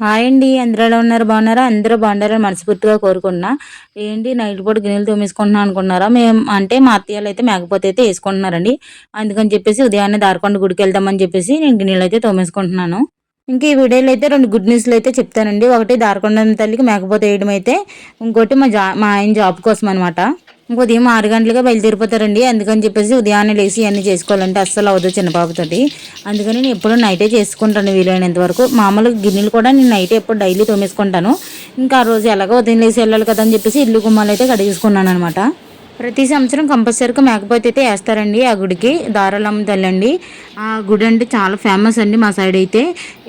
Hi అండి. అందరూ ఎలా ఉన్నారు? బాగున్నారా? అందరూ బాగున్నారని మనస్ఫూర్తిగా కోరుకున్నా ఏంటి నైట్ పూట గిన్నెలు తోమేసుకుంటున్నా అనుకున్నారా మేము అంటే మా అత్తయ్యలు అయితే మేకపోతే అయితే వేసుకుంటున్నారండి. అందుకని చెప్పేసి ఉదయాన్నే దారకొండ గుడికి వెళ్దామని చెప్పేసి నేను గిన్నెలు అయితే తోమేసుకుంటున్నాను. ఇంకా ఈ వీడియోలో అయితే రెండు గుడ్ న్యూస్లు అయితే చెప్తానండి. ఒకటి దారకొండ తల్లికి మేకపోతే వేయడం అయితే ఇంకోటి మా జా మా ఆయన జాబ్ కోసం అనమాట ఉదయం ఆరు గంటలుగా బయలుదేరిపోతారండి. అందుకని చెప్పేసి ఉదయాన్నే లేచి అన్నీ చేసుకోవాలంటే అస్సలు అవ్వదు చిన్నపాపతోటి. అందుకని నేను ఎప్పుడు నైటే చేసుకుంటాను వీలైనంత వరకు. మామూలుగా గిన్నెలు కూడా నేను నైట్ ఎప్పుడు డైలీ తోమేసుకుంటాను. ఇంకా ఆ రోజు ఎలాగో ఉదయం లేచి వెళ్ళాలి కదా అని చెప్పేసి ఇల్లు గుమ్మాలు అయితే కడిగేసుకున్నాను అనమాట ప్రతి సంవత్సరం కంపల్సరీగా మేకపోతే అయితే వేస్తారండి ఆ గుడికి దారాలమ్మ తల్లి అండి ఆ గుడి అంటే చాలా ఫేమస్ అండి మా సైడ్ అయితే.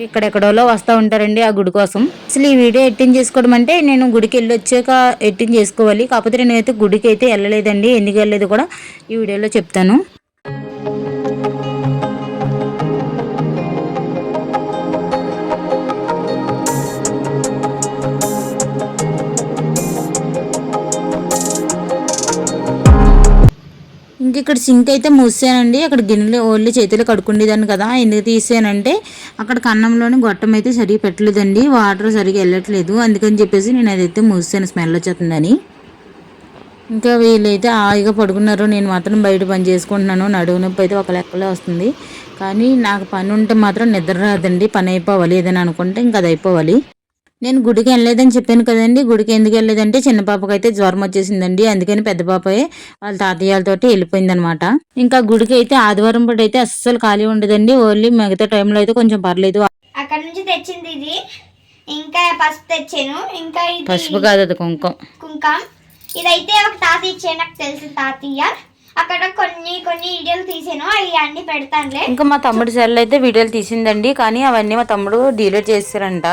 ఇక్కడెక్కడోలో వస్తూ ఉంటారండి ఆ గుడి కోసం. అసలు ఈ వీడియో ఎట్టింగ్ చేసుకోవడం అంటే నేను గుడికి వెళ్ళి వచ్చాక ఎట్టింగ్ చేసుకోవాలి. కాకపోతే నేనైతే గుడికి అయితే వెళ్ళలేదండి. ఎందుకు వెళ్ళలేదు కూడా ఈ వీడియోలో చెప్తాను. ఇంక ఇక్కడ సింక్ అయితే మూసానండి అక్కడ గిన్నెలు ఓన్లీ చేతులు కడుక్కుండేదాన్ని కదా. ఎందుకు తీసానంటే అక్కడ కన్నంలోని గొట్టం అయితే సరిగా పెట్టలేదండి. వాటర్ సరిగ్గా వెళ్ళట్లేదు. అందుకని చెప్పేసి నేను అదైతే మూసాను స్మెల్ వచ్చేస్తుందని. ఇంకా వీళ్ళైతే హాయిగా పడుకున్నారు. నేను మాత్రం బయట పని చేసుకుంటున్నాను. నడువు నొప్పి అయితే ఒక లెక్కలో వస్తుంది. కానీ నాకు పని ఉంటే మాత్రం నిద్ర రాదండి. పని అయిపోవాలి ఏదైనా అనుకుంటే ఇంకా అది అయిపోవాలి. నేను గుడికి వెళ్ళలేదని చెప్పాను కదండి. గుడికి ఎందుకు వెళ్ళలేదంటే చిన్న పాపకి అయితే జ్వరం వచ్చేసిందండి. అందుకని పెద్ద పాపయే వాళ్ళ తాతయ్యలతోటి వెళ్ళిపోయింది అనమాట ఇంకా గుడికి అయితే ఆదివారం పూట అయితే అస్సలు ఖాళీ ఉండదండి. ఓన్లీ మిగతా టైంలో అయితే కొంచెం పర్లేదు. అక్కడ నుంచి తెచ్చింది ఇది. ఇంకా పసుపు తెచ్చాను. ఇంకా పసుపు కాదు అది కుంకుమ. కుంకం ఇదైతే ఒక తాత ఇచ్చే నాకు తెలిసిన తాతయ్య. అక్కడ కొన్ని కొన్ని వీడియోలు తీసాను. అవి అన్ని పెడతానులే. ఇంకా మా తమ్ముడు సెల్ అయితే వీడియోలు తీసిందండి. కానీ అవన్నీ మా తమ్ముడు డీలేట్ చేస్తారంట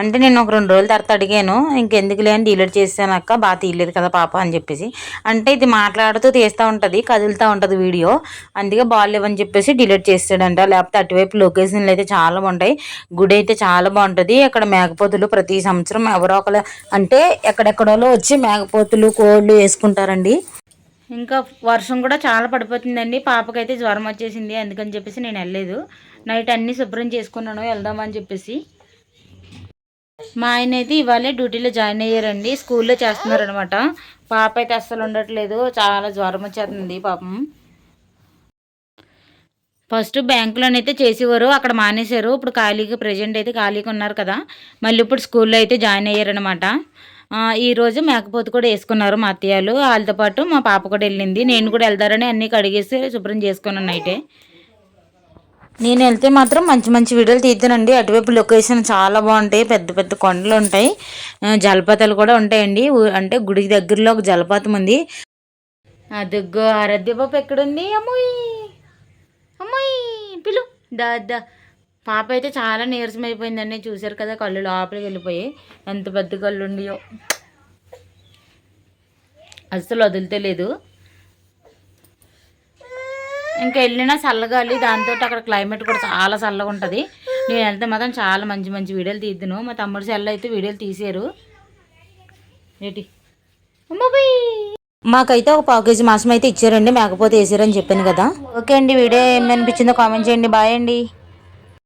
అంటే నేను ఒక రెండు రోజుల తర్వాత అడిగాను. ఇంకెందుకులే అని డీలేట్ చేశాను అక్క. బాగా తీయలేదు కదా పాప అని చెప్పేసి. అంటే ఇది మాట్లాడుతూ తీస్తూ ఉంటుంది కదులుతూ ఉంటుంది వీడియో. అందుకే బాగాలేవని చెప్పేసి డిలీట్ చేస్తాడంట. లేకపోతే అటువైపు లొకేషన్లు అయితే చాలా బాగుంటాయి. గుడి అయితే చాలా బాగుంటుంది. అక్కడ మేకపోతులు ప్రతి సంవత్సరం ఎవరో ఒకరు అంటే ఎక్కడెక్కడో వచ్చి మేకపోతులు కోళ్ళు వేసుకుంటారండి. ఇంకా వర్షం కూడా చాలా పడిపోతుందండి. పాపకైతే జ్వరం వచ్చేసింది. అందుకని చెప్పేసి నేను వెళ్ళలేదు. నైట్ అన్నీ శుభ్రం చేసుకున్నాను. వెళ్దామని చెప్పేసి. మా ఆయన అయితే ఇవాళే డ్యూటీలో జాయిన్ అయ్యారండి. స్కూల్లో చేస్తున్నారు అనమాట పాప అయితే అస్సలు ఉండట్లేదు. చాలా జ్వరం వచ్చేస్తుంది పాపం. ఫస్ట్ బ్యాంకులోనైతే చేసేవారు. అక్కడ మానేశారు. ఇప్పుడు ఖాళీగా ప్రజెంట్ అయితే ఖాళీగా ఉన్నారు కదా. మళ్ళీ ఇప్పుడు స్కూల్లో అయితే జాయిన్ అయ్యారనమాట. ఈరోజు మేకపోతు కూడా వేసుకున్నారు మా అత్తయ్యలు. వాళ్ళతో పాటు మా పాప కూడా వెళ్ళింది. నేను కూడా వెళ్తారని అన్నీ కడిగేసి శుభ్రం చేసుకున్నాను అయితే నేను వెళ్తే మాత్రం మంచి మంచి వీడియోలు తీద్దానండి. అటువైపు లొకేషన్ చాలా బాగుంటాయి. పెద్ద పెద్ద కొండలు ఉంటాయి. జలపాతాలు కూడా ఉంటాయండి. అంటే గుడికి దగ్గరలో ఒక జలపాతం ఉంది. అదిగో ఆరాధ్య బాబు ఎక్కడుంది? అమ్మాయి! అమ్మాయి! పిలు దా దా. పాప అయితే చాలా నీరసం అయిపోయిందండి. చూసారు కదా కళ్ళు లోపలికి వెళ్ళిపోయి ఎంత పెద్ద కళ్ళు ఉండియో అస్సలు వదులుతలేదు ఇంకా వెళ్ళినా చల్లగాలి. దాంతో అక్కడ క్లైమేట్ కూడా చాలా చల్లగా ఉంటుంది. నేను వెళ్తే మాత్రం చాలా మంచి మంచి వీడియోలు తీద్దును. మా తమ్ముడు సెల్ అయితే వీడియోలు తీసారు. ఏంటి? మాకైతే ఒక పావు కేజీ మాసం అయితే ఇచ్చారండి. మేకపోతే వేసారని చెప్పాను కదా. ఓకే అండి. వీడియో ఏమనిపించిందో కామెంట్ చేయండి. బాయ్ అండి.